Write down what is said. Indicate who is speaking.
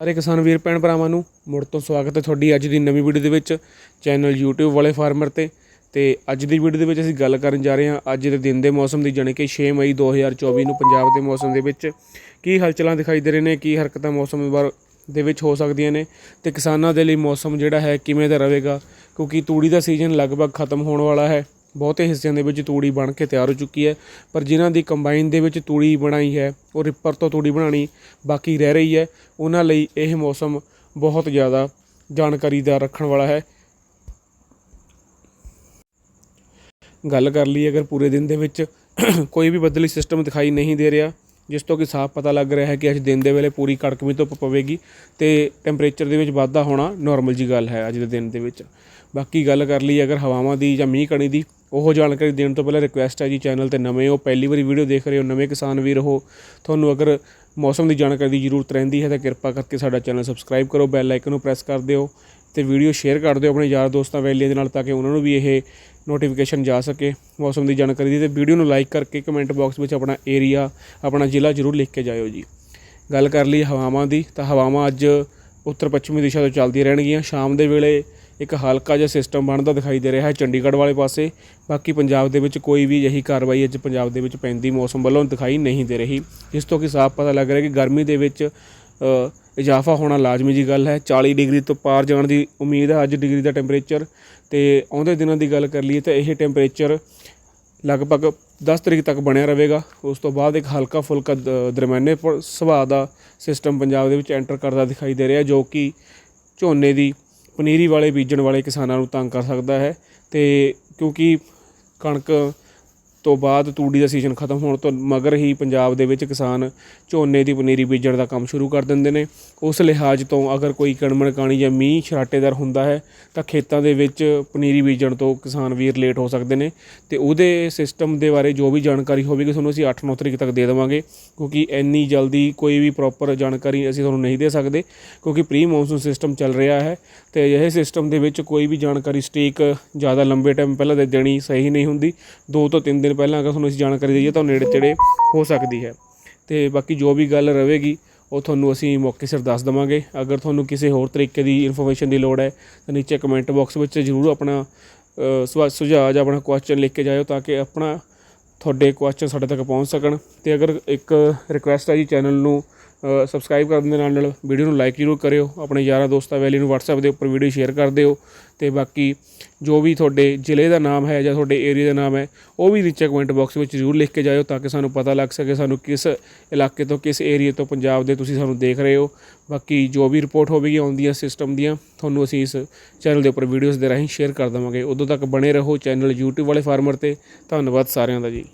Speaker 1: ਸਾਰੇ ਕਿਸਾਨ ਵੀਰ ਭੈਣ ਭਰਾਵਾਂ ਨੂੰ ਮੁੜ ਤੋਂ ਸਵਾਗਤ ਹੈ ਤੁਹਾਡੀ ਅੱਜ ਦੀ ਨਵੀਂ ਵੀਡੀਓ ਦੇ ਵਿੱਚ ਚੈਨਲ YouTube ਵਾਲੇ ਫਾਰਮਰ ਤੇ। ਤੇ ਅੱਜ ਦੀ ਵੀਡੀਓ ਦੇ ਵਿੱਚ ਅਸੀਂ ਗੱਲ ਕਰਨ ਜਾ ਰਹੇ ਹਾਂ ਅੱਜ ਦੇ ਦਿਨ ਦੇ ਮੌਸਮ ਦੀ, ਜਾਣੀ ਕਿ 6 ਮਈ 2024 ਨੂੰ ਪੰਜਾਬ ਦੇ ਮੌਸਮ ਦੇ ਵਿੱਚ ਕੀ ਹਲਚਲਾਂ ਦਿਖਾਈ ਦੇ ਰਹੇ ਨੇ, ਕੀ ਹਰਕਤਾਂ ਮੌਸਮ ਬਾਰ ਦੇ ਵਿੱਚ ਹੋ ਸਕਦੀਆਂ ਨੇ ਤੇ ਕਿਸਾਨਾਂ ਦੇ ਲਈ ਮੌਸਮ ਜਿਹੜਾ ਹੈ ਕਿਵੇਂ ਦਾ ਰਹੇਗਾ, ਕਿਉਂਕਿ ਤੂੜੀ ਦਾ ਸੀਜ਼ਨ ਲਗਭਗ ਖਤਮ ਹੋਣ ਵਾਲਾ ਹੈ। ਬਹੁਤੇ ਹਿੱਸਿਆਂ ਦੇ ਵਿੱਚ ਤੂੜੀ ਬਣ ਕੇ ਤਿਆਰ ਹੋ ਚੁੱਕੀ ਹੈ, ਪਰ ਜਿਨ੍ਹਾਂ ਦੀ ਕੰਬਾਈਨ ਦੇ ਵਿੱਚ ਤੂੜੀ ਬਣਾਈ ਹੈ, ਉਹ ਰਿਪਰ ਤੋਂ ਤੂੜੀ ਬਣਾਣੀ ਬਾਕੀ ਰਹਿ ਰਹੀ ਹੈ। ਉਹਨਾਂ ਲਈ ਇਹ ਮੌਸਮ ਬਹੁਤ ਜ਼ਿਆਦਾ ਜਾਣਕਾਰੀ ਦਾ ਰੱਖਣ ਵਾਲਾ ਹੈ। ਗੱਲ ਕਰ ਲਈ ਅਗਰ ਪੂਰੇ ਦਿਨ ਦੇ ਵਿੱਚ ਕੋਈ ਵੀ ਬਦਲੀ ਸਿਸਟਮ ਦਿਖਾਈ ਨਹੀਂ ਦੇ ਰਿਹਾ, ਜਿਸ ਤੋਂ ਕਿ ਸਾਫ਼ ਪਤਾ ਲੱਗ ਰਿਹਾ ਹੈ ਕਿ ਅੱਜ ਦਿਨ ਦੇ ਵੇਲੇ ਪੂਰੀ ਕੜਕਵੀਂ ਧੁੱਪ ਪਵੇਗੀ ਤੇ ਟੈਂਪਰੇਚਰ ਦੇ ਵਿੱਚ ਵਾਧਾ ਹੋਣਾ ਨਾਰਮਲ ਜੀ ਗੱਲ ਹੈ ਅੱਜ ਦੇ ਦਿਨ ਦੇ ਵਿੱਚ। ਬਾਕੀ ਗੱਲ ਕਰ ਲਈ ਅਗਰ ਹਵਾਵਾਂ ਦੀ ਜਾਂ ਮੀਂਹ ਕਣੀ ਦੀ ਉਹ ਜਾਣਕਾਰੀ ਦੇਣ ਤੋਂ ਪਹਿਲਾਂ ਰਿਕੁਐਸਟ ਹੈ ਜੀ ਚੈਨਲ ਤੇ ਨਵੇਂ ਹੋ, ਪਹਿਲੀ ਵਾਰੀ ਵੀਡੀਓ ਦੇਖ ਰਹੇ ਹੋ, ਨਵੇਂ ਕਿਸਾਨ ਵੀਰ ਹੋ, ਤੁਹਾਨੂੰ ਅਗਰ ਮੌਸਮ ਦੀ ਜਾਣਕਾਰੀ ਦੀ ਜ਼ਰੂਰਤ ਰਹਿੰਦੀ ਹੈ ਤਾਂ ਕਿਰਪਾ ਕਰਕੇ ਸਾਡਾ ਚੈਨਲ ਸਬਸਕ੍ਰਾਈਬ ਕਰੋ ਬੈਲ ਆਈਕਨ ਨੂੰ ਪ੍ਰੈਸ ਕਰ ਦਿਓ ਤੇ ਵੀਡੀਓ ਸ਼ੇਅਰ ਕਰ ਦਿਓ ਆਪਣੇ ਯਾਰ ਦੋਸਤਾਂ, ਵੈਲੀਆਂ ਦੇ ਨਾਲ ਤਾਂ ਕਿ ਉਹਨਾਂ ਨੂੰ ਵੀ ਇਹ ਨੋਟੀਫਿਕੇਸ਼ਨ ਜਾ ਸਕੇ। ਮੌਸਮ ਦੀ ਜਾਣਕਾਰੀ ਦੀ ਤੇ ਵੀਡੀਓ ਨੂੰ ਲਾਈਕ ਕਰਕੇ ਕਮੈਂਟ ਬਾਕਸ ਵਿੱਚ ਆਪਣਾ ਏਰੀਆ ਆਪਣਾ ਜ਼ਿਲ੍ਹਾ ਜ਼ਰੂਰ ਲਿਖ ਕੇ ਜਾਇਓ ਜੀ। ਗੱਲ ਕਰ ਲਈ ਹਵਾਵਾਂ ਦੀ, ਤਾਂ ਹਵਾਵਾਂ ਅੱਜ ਉੱਤਰ ਪੱਛਮੀ ਦਿਸ਼ਾ ਤੋਂ ਚੱਲਦੀਆਂ ਰਹਿਣਗੀਆਂ। ਸ਼ਾਮ ਦੇ ਵੇਲੇ ਇੱਕ ਹਲਕਾ ਜਿਹਾ ਸਿਸਟਮ ਬਣਦਾ ਦਿਖਾਈ ਦੇ ਰਿਹਾ ਹੈ ਚੰਡੀਗੜ੍ਹ ਵਾਲੇ ਪਾਸੇ। ਬਾਕੀ ਪੰਜਾਬ ਦੇ ਵਿੱਚ ਕੋਈ ਵੀ ਅਜਿਹੀ ਕਾਰਵਾਈ ਅੱਜ ਪੰਜਾਬ ਦੇ ਵਿੱਚ ਪੈਂਦੀ ਮੌਸਮ ਵੱਲੋਂ ਦਿਖਾਈ ਨਹੀਂ ਦੇ ਰਹੀ। ਜਿਸ ਤੋਂ ਕਿ ਸਾਫ਼ ਪਤਾ ਲੱਗ ਰਿਹਾ ਕਿ ਗਰਮੀ ਦੇ ਵਿੱਚ ਇਜ਼ਾਫਾ ਹੋਣਾ ਲਾਜ਼ਮੀ ਜੀ ਗੱਲ ਹੈ। 40 ਡਿਗਰੀ ਤੋਂ ਪਾਰ ਜਾਣ ਦੀ ਉਮੀਦ ਹੈ ਅੱਜ ਡਿਗਰੀ ਦਾ ਟੈਂਪਰੇਚਰ ਤੇ ਆਉਂਦੇ ਦਿਨਾਂ ਦੀ ਗੱਲ ਕਰ ਲਈਏ ਤਾਂ ਇਹ ਟੈਂਪਰੇਚਰ ਲਗਭਗ 10 ਤਰੀਕ ਤੱਕ ਬਣਿਆ ਰਹੇਗਾ। ਉਸ ਤੋਂ ਬਾਅਦ ਇੱਕ ਹਲਕਾ ਫੁਲਕਾ ਦਰਮਿਆਨੇ ਪ- ਸੁਭਾਅ ਦਾ ਸਿਸਟਮ ਪੰਜਾਬ ਦੇ ਵਿੱਚ ਐਂਟਰ ਕਰਦਾ ਦਿਖਾਈ ਦੇ ਰਿਹਾ ਜੋ ਕਿ ਝੋਨੇ ਦੀ ਪਨੀਰੀ ਵਾਲੇ ਬੀਜਣ ਵਾਲੇ ਕਿਸਾਨਾਂ ਨੂੰ ਤੰਗ ਕਰ ਸਕਦਾ ਹੈ ਅਤੇ ਕਿਉਂਕਿ ਕਣਕ ਤੋਂ ਬਾਅਦ ਤੂੜੀ ਦਾ ਸੀਜ਼ਨ ਖਤਮ ਹੋਣ ਤੋਂ ਮਗਰ ਹੀ ਪੰਜਾਬ ਦੇ ਵਿੱਚ ਕਿਸਾਨ ਝੋਨੇ ਦੀ ਪਨੀਰੀ ਬੀਜਣ ਦਾ ਕੰਮ ਸ਼ੁਰੂ ਕਰ ਦਿੰਦੇ ਨੇ। ਉਸ ਲਿਹਾਜ਼ ਤੋਂ ਅਗਰ ਕੋਈ ਕਣਮਣ ਕਾਣੀ ਜਾਂ ਮੀਂਹ ਛਰਾਟੇਦਾਰ ਹੁੰਦਾ ਹੈ, ਤਾਂ ਖੇਤਾਂ ਦੇ ਵਿੱਚ ਪਨੀਰੀ ਬੀਜਣ ਤੋਂ ਕਿਸਾਨ ਵੀਰ ਲੇਟ ਹੋ ਸਕਦੇ ਨੇ। ਤੇ ਉਹਦੇ ਸਿਸਟਮ ਦੇ ਬਾਰੇ ਜੋ ਵੀ ਜਾਣਕਾਰੀ ਹੋਵੇਗੀ, ਤੁਹਾਨੂੰ ਅਸੀਂ 8-9 ਤਰੀਕ ਤੱਕ ਦੇ ਦੇਵਾਂਗੇ। ਕਿਉਂਕਿ ਇੰਨੀ ਜਲਦੀ ਕੋਈ ਵੀ ਪ੍ਰੋਪਰ ਜਾਣਕਾਰੀ ਅਸੀਂ ਤੁਹਾਨੂੰ ਨਹੀਂ ਦੇ ਸਕਦੇ, ਕਿਉਂਕਿ ਪ੍ਰੀ ਮੌਨਸੂਨ ਸਿਸਟਮ ਚੱਲ ਰਿਹਾ ਹੈ। ਤੇ ਇਹ ਸਿਸਟਮ ਦੇ ਵਿੱਚ ਕੋਈ ਵੀ ਜਾਣਕਾਰੀ ਸਟੇਕ ਜ਼ਿਆਦਾ ਲੰਬੇ ਟਾਈਮ ਪਹਿਲਾਂ ਦੇ ਦੇਣੀ ਸਹੀ ਨਹੀਂ ਹੁੰਦੀ। ਦੋ ਤੋਂ ਤਿੰਨ ਦਿਨ ਪਹਿਲਾਂ ਅਗਰ ਤੁਹਾਨੂੰ ਅਸੀਂ ਜਾਣਕਾਰੀ ਦਈਏ ਤਾਂ ਉਹ ਨੇੜੇ ਤੇੜੇ ਹੋ ਸਕਦੀ ਹੈ। ਤੇ ਬਾਕੀ ਜੋ ਵੀ ਗੱਲ ਰਹੇਗੀ ਉਹ ਤੁਹਾਨੂੰ ਅਸੀਂ ਮੌਕੇ ਸਿਰ ਦੱਸ ਦਵਾਂਗੇ। ਅਗਰ ਤੁਹਾਨੂੰ ਕਿਸੇ ਹੋਰ ਤਰੀਕੇ ਦੀ ਇਨਫੋਰਮੇਸ਼ਨ ਦੀ ਲੋੜ ਹੈ ਤਾਂ ਨੀਚੇ ਕਮੈਂਟ ਬਾਕਸ ਵਿੱਚ ਜ਼ਰੂਰ ਆਪਣਾ ਅ, ਸੁਝਾਅ ਜਾਂ ਆਪਣਾ ਕੁਐਸਚਨ ਲਿਖ ਕੇ ਜਾਇਓ ਤਾਂ ਕਿ ਆਪਣਾ ਤੁਹਾਡੇ ਕੁਐਸਚਨ ਸਾਡੇ ਤੱਕ ਪਹੁੰਚ ਸਕਣ। ਤੇ ਅਗਰ ਇੱਕ ਰਿਕੁਐਸਟ ਹੈ ਜੀ ਚੈਨਲ ਨੂੰ ਸਬਸਕ੍ਰਾਈਬ ਕਰਨ ਦੇ ਨਾਲ ਨਾਲ ਵੀਡੀਓ ਨੂੰ ਲਾਈਕ ਜ਼ਰੂਰ ਕਰਿਓ, ਆਪਣੇ ਯਾਰਾਂ ਦੋਸਤਾਂ ਵੈਲੀ ਨੂੰ WhatsApp ਦੇ ਉੱਪਰ ਵੀਡੀਓ ਸ਼ੇਅਰ ਕਰ ਦਿਓ ਤੇ ਬਾਕੀ ਜੋ ਵੀ ਤੁਹਾਡੇ ਜ਼ਿਲ੍ਹੇ ਦਾ ਨਾਮ ਹੈ ਜਾਂ ਤੁਹਾਡੇ ਏਰੀਆ ਦਾ ਨਾਮ ਹੈ, ਉਹ ਵੀ ਨੀਚੇ ਕਮੈਂਟ ਬਾਕਸ ਵਿੱਚ ਜ਼ਰੂਰ ਲਿਖ ਕੇ ਜਾਇਓ ਤਾਂ ਕਿ ਸਾਨੂੰ ਪਤਾ ਲੱਗ ਸਕੇ ਸਾਨੂੰ ਕਿਸ ਇਲਾਕੇ ਤੋਂ, ਕਿਸ ਏਰੀਆ ਤੋਂ ਪੰਜਾਬ ਦੇ ਤੁਸੀਂ ਸਾਨੂੰ ਦੇਖ ਰਹੇ ਹੋ। ਬਾਕੀ ਜੋ ਵੀ ਰਿਪੋਰਟ ਹੋਵੇਗੀ ਆਉਂਦੀਆਂ ਸਿਸਟਮ ਦੀਆਂ, ਤੁਹਾਨੂੰ ਅਸੀਂ ਇਸ ਚੈਨਲ ਦੇ ਉੱਪਰ ਵੀਡੀਓਜ਼ ਦੇ ਰਾਹੀਂ ਸ਼ੇਅਰ ਕਰ ਦੇਵਾਂਗੇ। ਉਦੋਂ ਤੱਕ ਬਣੇ ਰਹੋ ਚੈਨਲ YouTube ਵਾਲੇ ਫਾਰਮਰ ਤੇ। ਧੰਨਵਾਦ ਸਾਰਿਆਂ ਦਾ ਜੀ।